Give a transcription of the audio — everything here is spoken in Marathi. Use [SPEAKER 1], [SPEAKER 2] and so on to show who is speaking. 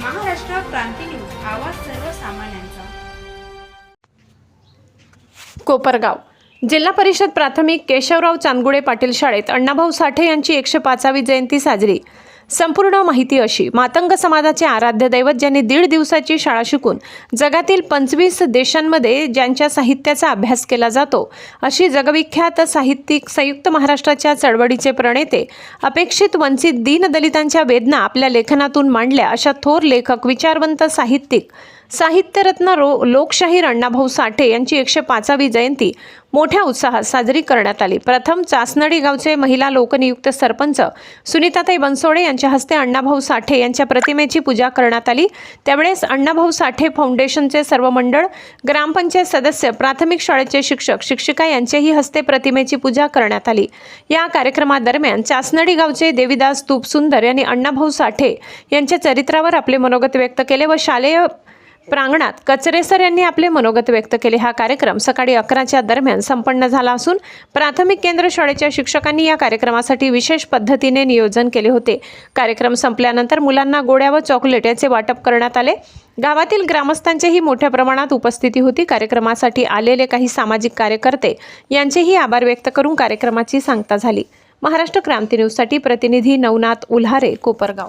[SPEAKER 1] क्रांती न्यूज आवाज सर्वसामान्यांचा.
[SPEAKER 2] कोपरगाव. जिल्हा परिषद प्राथमिक केशवराव चांदगुडे पाटील शाळेत अण्णाभाऊ साठे यांची एकशे पाचावी जयंती साजरी. संपूर्ण माहिती अशी. मातंग समाजाचे आराध्य दैवत ज्यांनी दीड दिवसाची शाळा शिकून जगातील पंचवीस देशांमध्ये ज्यांच्या साहित्याचा अभ्यास केला जातो अशी जगविख्यात साहित्यिक संयुक्त महाराष्ट्राच्या चळवळीचे प्रणेते अपेक्षित वंचित दीनदलितांच्या वेदना आपल्या लेखनातून मांडल्या अशा थोर लेखक विचारवंत साहित्यिक साहित्यरत्न रो लोकशाहीर अण्णाभाऊ साठे यांची एकशे पाचावी जयंती मोठ्या उत्साहात साजरी करण्यात आली. प्रथम चासनडी गावचे महिला लोकनियुक्त सरपंच सुनीताताई बनसोडे यांच्या हस्ते अण्णाभाऊ साठे यांच्या प्रतिमेची पूजा करण्यात आली. त्यावेळेस अण्णाभाऊ साठे फाउंडेशनचे सर्व मंडळ ग्रामपंचायत सदस्य प्राथमिक शाळेचे शिक्षक शिक्षिका यांच्याही हस्ते प्रतिमेची पूजा करण्यात आली. या कार्यक्रमादरम्यान चासनडी गावचे देविदास तुपसुंदर यांनी अण्णाभाऊ साठे यांच्या चरित्रावर आपले मनोगत व्यक्त केले व शालेय प्रांगणात कचरेसर यांनी आपले मनोगत व्यक्त केले. हा कार्यक्रम सकाळी अकराच्या दरम्यान संपन्न झाला असून प्राथमिक केंद्र शाळेच्या शिक्षकांनी या कार्यक्रमासाठी विशेष पद्धतीने नियोजन केले होते. कार्यक्रम संपल्यानंतर मुलांना गोड्या व चॉकलेट याचे वाटप करण्यात आले. गावातील ग्रामस्थांचीही मोठ्या प्रमाणात उपस्थिती होती. कार्यक्रमासाठी आलेले काही सामाजिक कार्यकर्ते यांचेही आभार व्यक्त करून कार्यक्रमाची सांगता झाली. महाराष्ट्र क्रांती न्यूजसाठी प्रतिनिधी नवनाथ उल्हारे कोपरगाव.